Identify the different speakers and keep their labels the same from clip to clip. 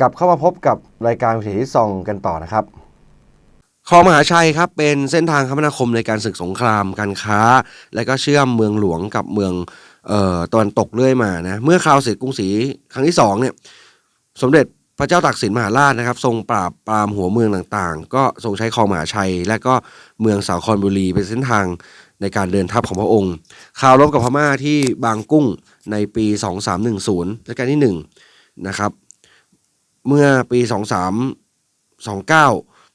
Speaker 1: กลับเข้ามาพบกับรายการวิถีที่ซองกันต่อนะครับ
Speaker 2: คลองมหาชัยครับเป็นเส้นทางคมนาคมในการศึกสงครามการค้า และก็เชื่อมเมืองหลวงกับเมืองออตะวันตกเรื่อยมานะเมื่อคราวเสร็จกรุงศรีครั้งที่สองเนี่ยสมเด็จพระเจ้าตากสินมหาราชนะครับ ทรงปราบปรามหัวเมืองต่างๆ ก็ทรงใช้คลองมหาชัย และก็เมืองสาครบุรีเป็นเส้นทางในการเดินทัพของพระองค์ข่าวรบกับพม่าที่บางกุ้งในปี 2310รัชกาลที่หนึ่งนะครับ เมื่อปี2329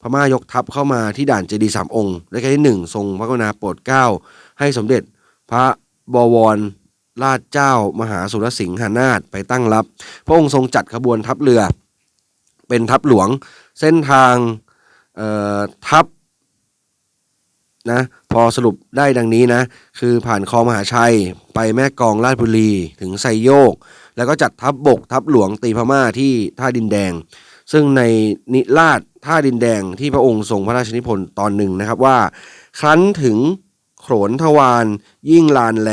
Speaker 2: พม่ายกทัพเข้ามาที่ด่านเจดีสามองค์รัชกาลที่หนึ่งทรงพระกรุณาโปรดเกล้าให้สมเด็จพระบวรราชเจ้ามหาสุรสิงหานาถไปตั้งรับ พระองค์ทรงจัดขบวนทัพเรือ เป็นทัพหลวงเส้นทางเอ่อทัพนะพอสรุปได้ดังนี้นะ คือผ่านคลองมหาชัยไปแม่กองราชบุรีถึงไซโยก แล้วก็จัดทัพบบกทัพหลวงตีพม่าที่ท่าดินแดง ซึ่งในนิราชท่าดินแดงที่พระองค์ทรงพระราชนิพนธ์ตอนหนึ่งนะครับว่า ครั้นถึงโขนทวารยิ่งลานแล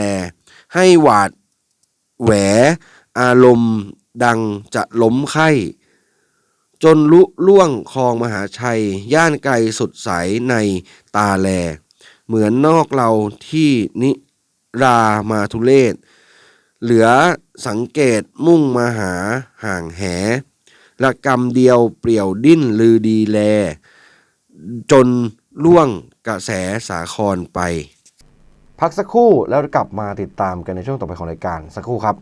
Speaker 2: ให้หวาดแหว อารมณ์ดังจะล้มไข้ จนลุล่วงคลองมหาชัย ย่านไกลสุดสายในตาแล เหมือนนอกเราที่นิรามาทุเลศ เหลือสังเกตมุ่งมาหาห่างแหละกรรมเดียวเปลี่ยวดิ้นลือดีแล จนล่วงกระแสสาครไป
Speaker 1: พักสักครู่แล้วกลับมาติดตามกันในช่วงต่อไปของรายการสักครู่ครับ